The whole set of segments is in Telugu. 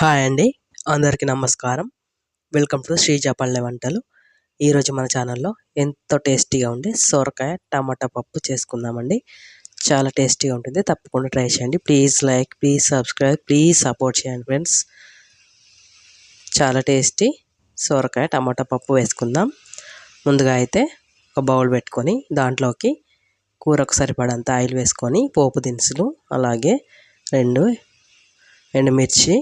హాయ్ అండి. అందరికీ నమస్కారం. వెల్కమ్ టు శ్రీజ పల్లె వంటలు. ఈరోజు మన ఛానల్లో ఎంతో టేస్టీగా ఉండే సొరకాయ టమాటా పప్పు చేసుకుందామండి. చాలా టేస్టీగా ఉంటుంది. తప్పకుండా ట్రై చేయండి. Please like please subscribe please support చేయండి ఫ్రెండ్స్. చాలా టేస్టీ సొరకాయ టమాటా పప్పు వేసుకుందాం. ముందుగా అయితే ఒక బౌల్ పెట్టుకొని దాంట్లోకి కూరకు సరిపడంత ఆయిల్ వేసుకొని పోపు దినుసులు అలాగే రెండు ఎండుమిర్చి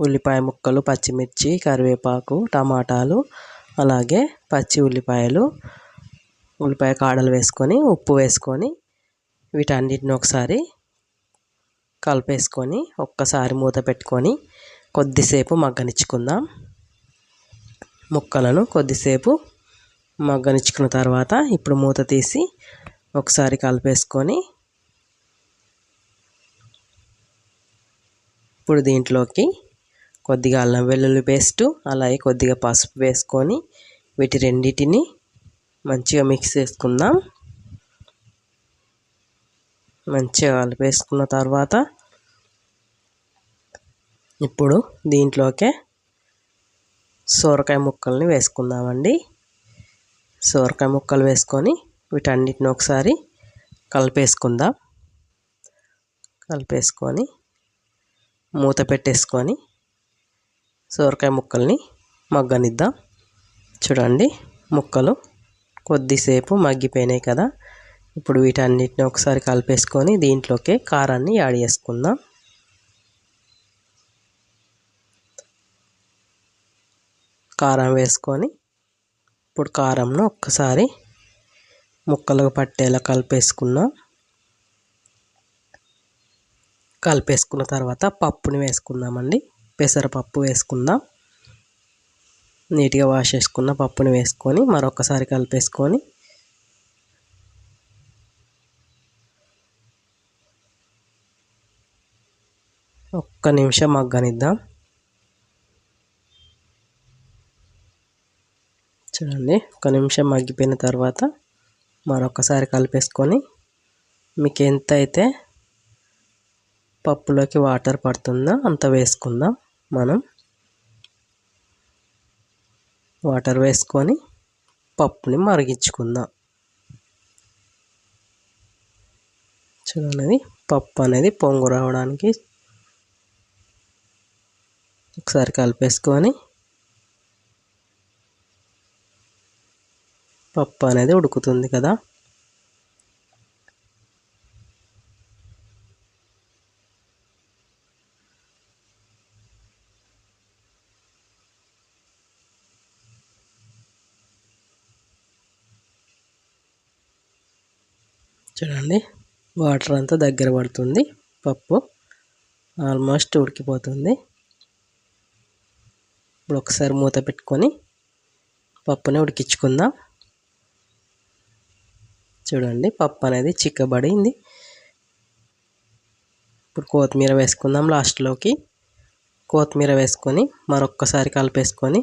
ఉల్లిపాయ ముక్కలు పచ్చిమిర్చి కరివేపాకు టమాటాలు అలాగే పచ్చి ఉల్లిపాయలు ఉల్లిపాయ కాడలు వేసుకొని ఉప్పు వేసుకొని వీటన్నిటిని ఒకసారి కలిపేసుకొని ఒక్కసారి మూత పెట్టుకొని కొద్దిసేపు మగ్గనిచ్చుకుందాం. ముక్కలను కొద్దిసేపు మగ్గనిచ్చుకున్న తర్వాత ఇప్పుడు మూత తీసి ఒకసారి కలిపేసుకొని ఇప్పుడు దీంట్లోకి కొద్దిగా అల్లం వెల్లుల్లి పేస్టు అలాగే కొద్దిగా పసుపు వేసుకొని వీటి రెండింటిని మంచిగా మిక్స్ చేసుకుందాం. మంచిగా కలిపేసుకున్న తర్వాత ఇప్పుడు దీంట్లోకే సోరకాయ ముక్కల్ని వేసుకుందామండి. సోరకాయ ముక్కలు వేసుకొని వీటన్నిటిని ఒకసారి కలిపేసుకుందాం. కలిపేసుకొని మూత పెట్టేసుకొని సోరకాయ ముక్కల్ని మగ్గనిద్దాం. చూడండి ముక్కలు కొద్దిసేపు మగ్గిపోయినాయి కదా. ఇప్పుడు వీటన్నిటిని ఒకసారి కలిపేసుకొని దీంట్లోకి కారాన్ని యాడ్ చేసుకుందాం. కారం వేసుకొని ఇప్పుడు కారంను ఒక్కసారి ముక్కలకు పట్టేలా కలిపేసుకుందాం. కలిపేసుకున్న తర్వాత పప్పుని వేసుకుందామండి. పెసరపప్పు వేసుకుందాం. నీట్గా వాష్ చేసుకున్న పప్పుని వేసుకొని మరొకసారి కలిపేసుకొని ఒక్క నిమిషం మగ్గనిద్దాం. చూడండి ఒక నిమిషం మగ్గిపోయిన తర్వాత మరొకసారి కలిపేసుకొని మీకు ఎంత అయితే పప్పులోకి వాటర్ పడుతుందో అంత వేసుకుందాం. మనం వాటర్ వేసుకొని పప్పుని మరిగించుకుందాం. చూడండి పప్పు అనేది పొంగు రావడానికి ఒకసారి కలిపేసుకొని పప్పు అనేది ఉడుకుతుంది కదా. చూడండి. వాటర్ అంతా దగ్గర పడుతుంది. పప్పు ఆల్మోస్ట్ ఉడికిపోతుంది. ఇప్పుడు ఒకసారి మూత పెట్టుకొని పప్పుని ఉడికించుకుందాం. చూడండి పప్పు అనేది చిక్కబడింది. ఇప్పుడు కొత్తిమీర వేసుకుందాం లాస్ట్లోకి. కొత్తిమీర వేసుకొని మరొక్కసారి కలిపేసుకొని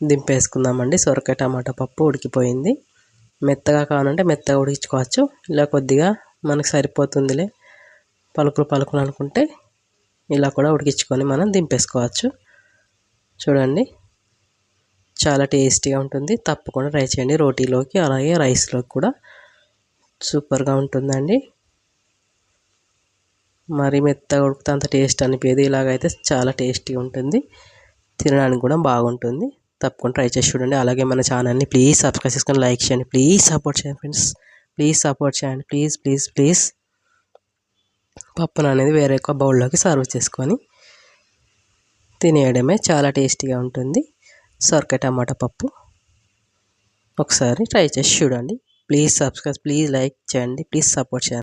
దింపేసుకుందామండి. సొరకాయ టమాటా పప్పు ఉడికిపోయింది. మెత్తగా కావాలంటే మెత్తగా ఉడికించుకోవచ్చు. ఇలా కొద్దిగా మనకు సరిపోతుందిలే. పలుకులు పలుకులు అనుకుంటే ఇలా కూడా ఉడికించుకొని మనం దింపేసుకోవచ్చు. చూడండి. చాలా టేస్టీగా ఉంటుంది. తప్పకుండా ట్రై చేయండి. రోటీలోకి అలాగే రైస్లోకి కూడా సూపర్గా ఉంటుందండి. మరి మెత్తగా ఉడికితే అంత టేస్ట్ అనిపించేది. ఇలాగైతే చాలా టేస్టీగా ఉంటుంది. తినడానికి కూడా బాగుంటుంది. తప్పకుండా ట్రై చేసి చూడండి. అలాగే మన ఛానల్ని ప్లీజ్ సబ్స్క్రైబ్ చేసుకొని లైక్ చేయండి. ప్లీజ్ సపోర్ట్ చేయండి ఫ్రెండ్స్. ప్లీజ్ సపోర్ట్ చేయండి. Please please please. పప్పును అనేది వేరే ఒక బౌల్లోకి సర్వ్ చేసుకొని తినేయడమే చాలా టేస్టీగా ఉంటుంది. సొరకాయ టమాటా పప్పు. ఒకసారి ట్రై చేసి చూడండి. ప్లీజ్ సబ్స్క్రైబ్ ప్లీజ్ లైక్ చేయండి. ప్లీజ్ సపోర్ట్ చేయండి.